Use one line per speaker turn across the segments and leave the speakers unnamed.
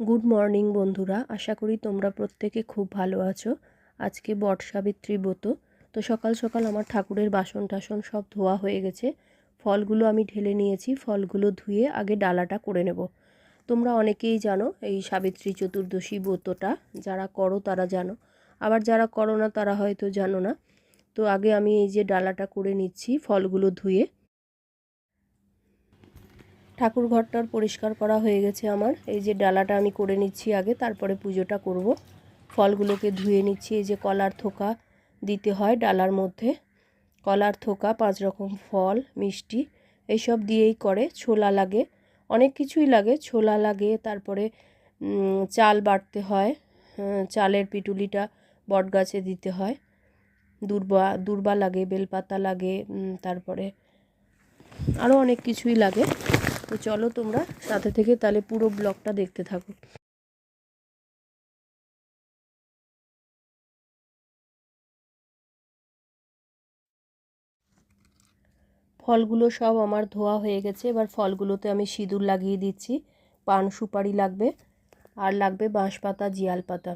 Good morning বন্ধুরা। আশা করি তোমরা প্রত্যেকে খুব ভালো আছো। আজকে বট সাবিত্রী ব্রত। তো সকাল সকাল আমার ঠাকুরের বাসন টাসন সব ধোয়া হয়ে গেছে। ফলগুলো আমি ঢেলে নিয়েছি। ফলগুলো ধুয়ে আগে ডালাটা করে নেব। তোমরা অনেকেই জানো এই সাবিত্রী চতুর্দশী ব্রতটা। যারা করো তারা জানো। আবার যারা করো না তারা হয়তো জানো না। তো আগে আমি এই যে ডালাটা করে নিচ্ছি ফলগুলো ধুয়ে। ঠাকুর ঘরটার পরিষ্কার করা হয়ে গেছে আমার। এই যে ডালাটা আমি করে নিচ্ছি আগে, তারপরে পুজোটা করব। ফলগুলোকে ধুয়ে নিচ্ছি, এই যে কলার থোকা দিতে হয় ডালার মধ্যে। কলার থোকা, পাঁচ রকম ফল, মিষ্টি এইসব দিয়েই করে, ছোলা লাগে, অনেক কিছুই লাগে। ছোলা লাগে, তারপরে চাল বাটতে হয় চালের পিটুলিটা বট গাছে দিতে হয়। দুর্বা দুর্বা লাগে, বেলপাতা লাগে তারপরে আরও অনেক কিছুই লাগে। তো চলো তোমরা সাথে থেকে তাহলে পুরো ব্লগটা দেখতে থাকো। ফলগুলো সব আমার ধোয়া হয়ে গেছে। এবার ফলগুলোতে আমি সিঁদুর লাগিয়ে দিচ্ছি। পান সুপারি লাগবে। আর লাগবে বাঁশ পাতা জিয়াল পাতা।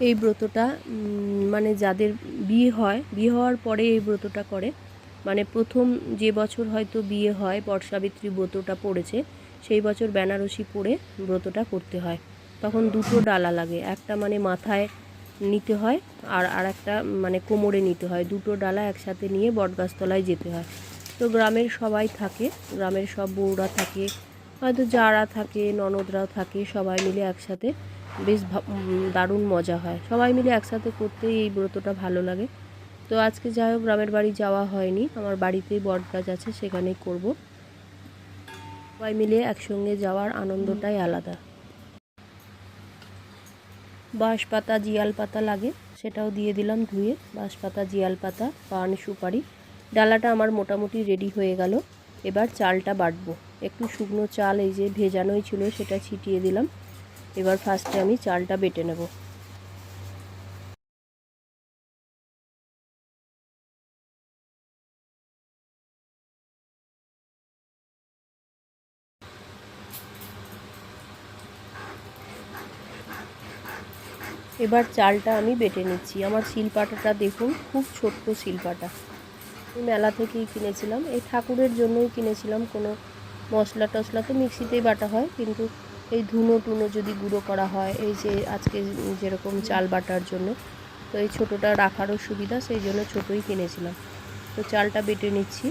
এই ব্রতটা মানে যাদের বিয়ে হয়, বিয়ে হওয়ার পরে এই ব্রতটা করে। মানে প্রথম যে বছর হয়তো বিয়ে হয় বর্ষাবিত্রী ব্রতটা পড়েছে, সেই বছর বেনারসি পরে ব্রতটা করতে হয়। তখন দুটো ডালা লাগে, একটা মানে মাথায় নিতে হয় আর আর একটা মানে কোমরে নিতে হয়। দুটো ডালা একসাথে নিয়ে বটগাছতলায় যেতে হয়। তো গ্রামের সবাই থাকে, গ্রামের সব বউরা থাকে, হয়তো যারা থাকে, ননদরাও থাকে, সবাই মিলে একসাথে বেশ দারুণ মজা হয়। সবাই মিলে একসাথে করতেই এই ব্রতটা ভালো লাগে। তো আজকে যাই হোক, গ্রামের বাড়ি যাওয়া হয়নি। আমার বাড়িতেই বট গাছ আছে, সেখানেই করব। সবাই মিলে একসঙ্গে যাওয়ার আনন্দটাই আলাদা। বাঁশ পাতা জিয়াল পাতা লাগে, সেটাও দিয়ে দিলাম ধুয়ে। বাঁশ পাতা জিয়াল পাতা, পান, সুপারি। ডালাটা আমার মোটামুটি রেডি হয়ে গেল। এবার চালটা বাটবো। একটু শুকনো চাল এই যে ভেজানোই ছিল, সেটা ছিটিয়ে দিলাম। এবার ফার্স্টে আমি চালটা বেটে নেব। এবার চালটা আমি বেটে নিচ্ছি। আমার শিলপাটাটা দেখুন, খুব ছোট্ট শিলপাটা। আমি মেলা থেকেই কিনেছিলাম। এই ঠাকুরের জন্যই কিনেছিলাম। কোনো মশলা টশলা তো মিক্সিতেই বাটা হয়, কিন্তু এই ধুনো টুনো যদি গুঁড়ো করা হয়, এই যে আজকে যেরকম চাল বাটার জন্য, তো এই ছোটোটা রাখারও সুবিধা, সেই জন্য ছোটোই কিনেছিলাম। তো চালটা বেটে নিচ্ছি।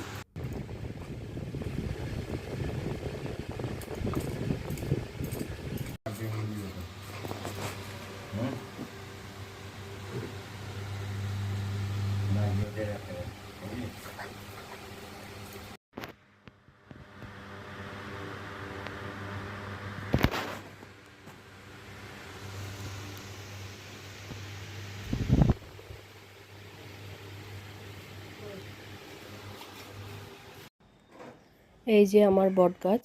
এই যে আমার বট গাছ।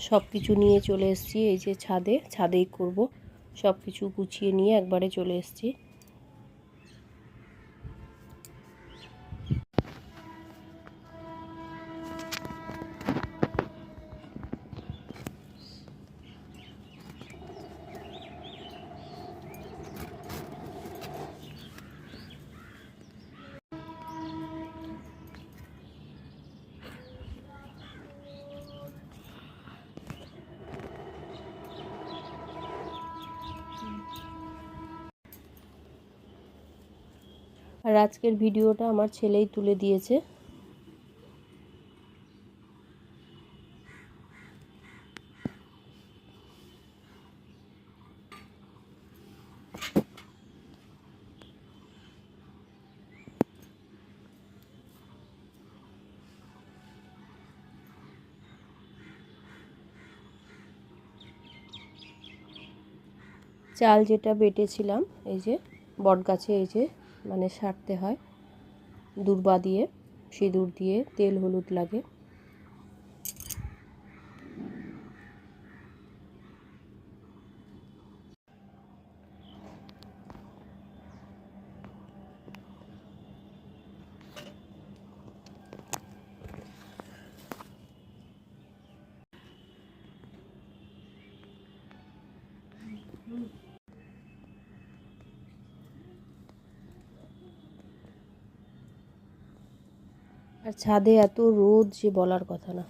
সব কিছু নিয়ে চলে এসেছি, এই যে ছাদে। ছাদেই করব। সব কিছু গুছিয়ে নিয়ে একবারে চলে এসেছি। আর আজকের ভিডিওটা আমার ছেলেই তুলে দিয়েছে। চাল যেটা বেটেছিলাম, এই যে বট গাছে এই যে মানে সারতে হয়। দূর্বা দিয়ে সিঁদুর দিয়ে তেল হলুদ লাগে। আর ছাদে এত রোদ যে বলার কথা না।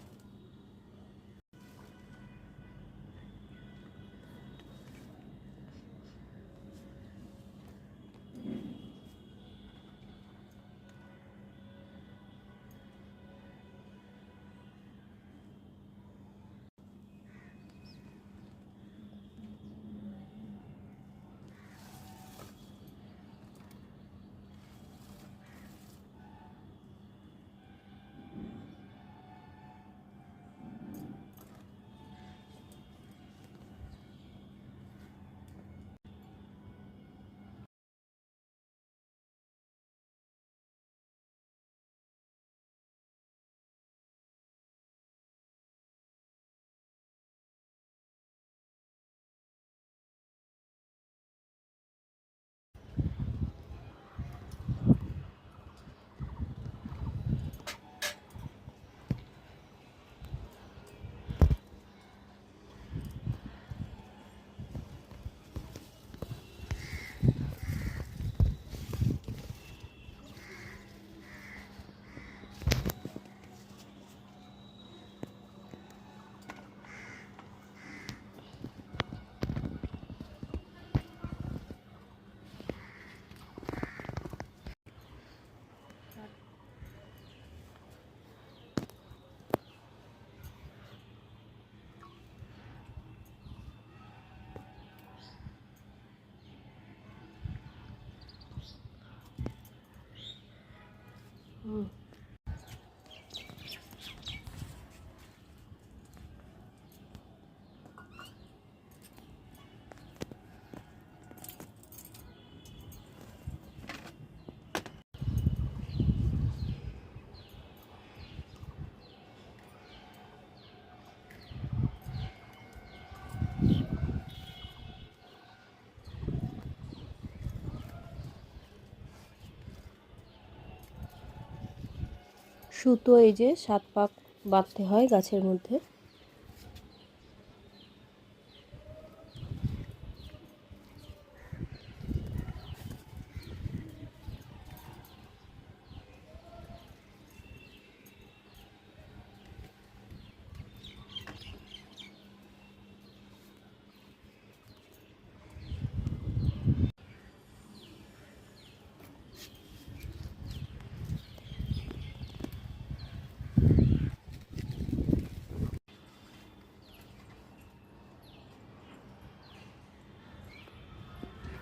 সুতো এই যে সাত পাক বাঁধতে হয় গাছের মধ্যে।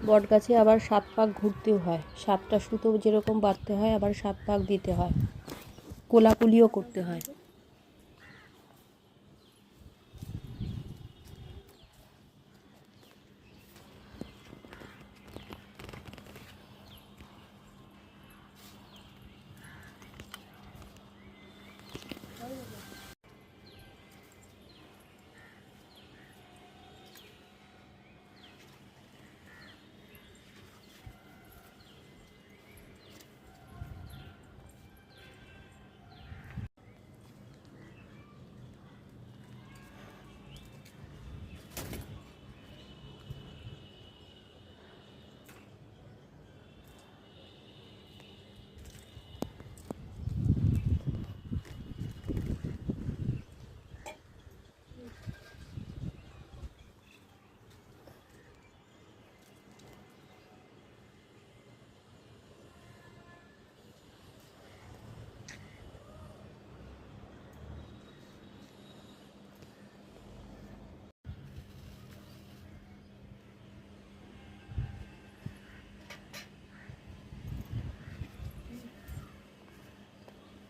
বট গাছে আবার সাত পাক ঘুরতেও হয়। সাতটা সুতো যেরকম বাড়তে হয়, আবার সাত পাক দিতে হয়। কোলাকুলিও করতে হয়।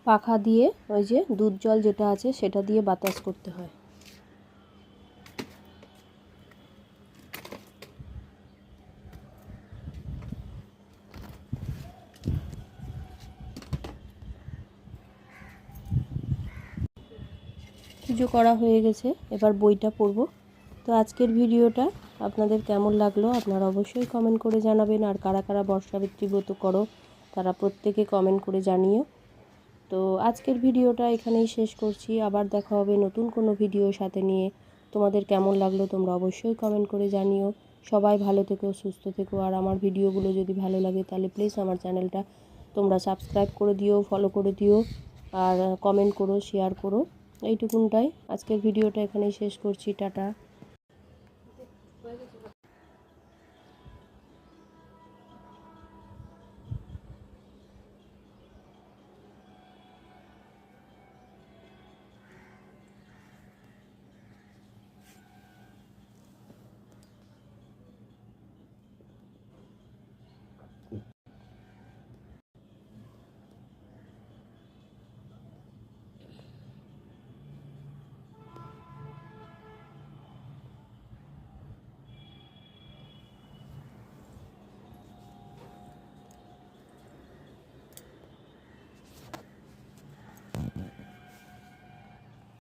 পাখা দিয়ে ওই যে দুধ জল যেটা আছে সেটা দিয়ে বাতাস করতে হয়। পুজো করা হয়ে গেছে, এবার বইটা পড়ব। তো আজকের ভিডিওটা আপনাদের কেমন লাগল আপনারা অবশ্যই কমেন্ট করে জানাবেন, আর কারা কারা বর্ষাবৃত্তি ব্রত করো তারা প্রত্যেকে কমেন্ট করে জানিও। তো আজকের ভিডিওটা এখানেই শেষ করছি। আবার দেখা হবে নতুন কোনো ভিডিও সাথে নিয়ে। তোমাদের কেমন লাগল তোমরা অবশ্যই কমেন্ট করে জানিও। সবাই ভালো থেকো, সুস্থ থেকো। আর আমার ভিডিওগুলো যদি ভালো লাগে তাহলে প্লিজ আমার চ্যানেলটা তোমরা সাবস্ক্রাইব করে দিও ফলো করে দিও। আর কমেন্ট করো শেয়ার করো। এইটুকুনটাই। আজকের ভিডিওটা এখানেই শেষ করছি। টাটা।